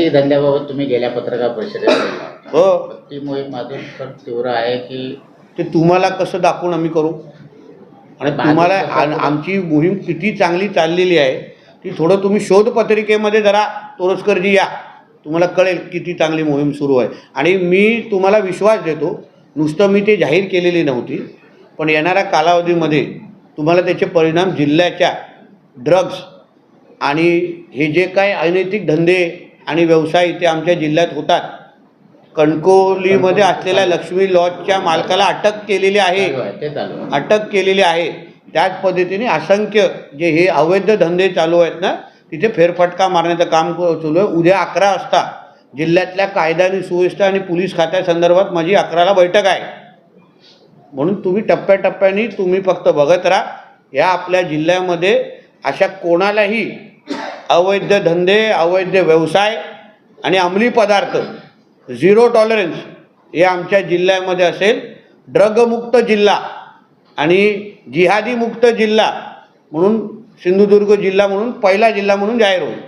अनैतिक धंद्याबाबत तुम्ही गेल्या पत्रकार परिषदेत. हो. ती मोहीम अजून पण तीव्र आहे की ते तुम्हाला कसं दाखवून आम्ही करू? आणि तुम्हाला आमची मोहीम किती चांगली चाललेली आहे ती थोडं तुम्ही शोधपत्रिकेमध्ये जरा तोरसकरजी या. तुम्हाला कळेल किती चांगली मोहीम सुरू आहे. आणि मी तुम्हाला विश्वास देतो नुसतं मी ते जाहीर केलेली नव्हती पण येणाऱ्या कालावधीमध्ये तुम्हाला त्याचे परिणाम जिल्ह्याच्या ड्रग्ज आणि हे जे काय अनैतिक धंदे आणि व्यवसाय इथे आमच्या जिल्ह्यात होतात. कणकोलीमध्ये असलेल्या लक्ष्मी लॉजच्या मालकाला अटक केलेली आहे. अटक केलेली आहे. त्याच पद्धतीने असंख्य जे हे अवैध धंदे चालू आहेत ना तिथे फेरफटका मारण्याचं काम चालू आहे. उद्या अकरा वाजता जिल्ह्यातल्या कायदा आणि सुव्यवस्था आणि पोलीस खात्यासंदर्भात माझी अकराला बैठक आहे. म्हणून तुम्ही टप्प्याटप्प्याने तुम्ही फक्त बघत राहा. या आपल्या जिल्ह्यामध्ये अशा कोणालाही अवैध धंदे अवैध व्यवसाय आणि अंमली पदार्थ झिरो टॉलरन्स हे आमच्या जिल्ह्यामध्ये असेल. ड्रगमुक्त जिल्हा आणि जिहादीमुक्त जिल्हा म्हणून सिंधुदुर्ग जिल्हा म्हणून पहिला जिल्हा म्हणून जाहीर होईल.